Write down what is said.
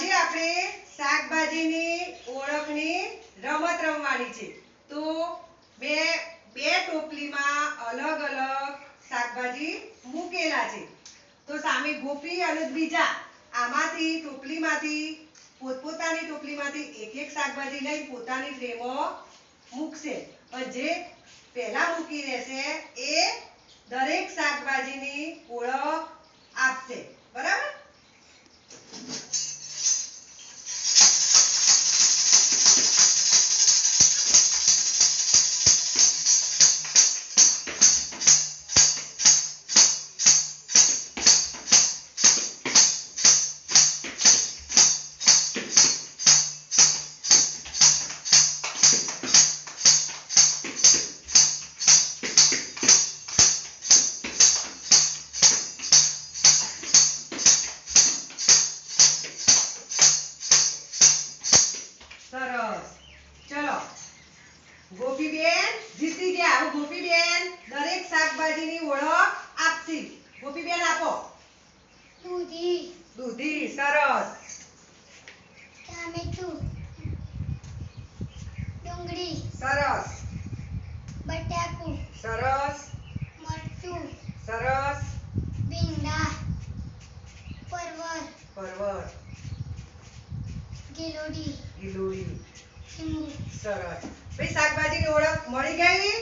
આજે આપણે શાકભાજીની ઓળખની રમત રમવાની છે. તો બે બે ટોપલીમાં અલગ અલગ શાકભાજી મૂકેલા છે. તો સામે ગોપી અને બીજા આમાંથી ટોપલીમાંથી, પોતપોતાની ટોપલીમાંથી એક એક શાકભાજી લઈ પોતાની ફ્રેમમાં મૂકશે. જે પહેલા મૂકી રહેશે એ દરેક શાકભાજીની ઓળખ ગોપીબેન જીતી ગયા. હવે ગોપીબેન દરેક શાકભાજીની ઓળખ આપશે. ગોપીબેન આપો. દૂધી. દૂધી સરસ. ટામેટું. ડુંગળી. સરસ. બટાકું. સરસ. મરચું. સરસ. ભીંડા. પરવર પરવર ગિલોડી. ગિલોડી. સરસ. ભાઈ શાકભાજીની ઓળખ મળી ગઈ?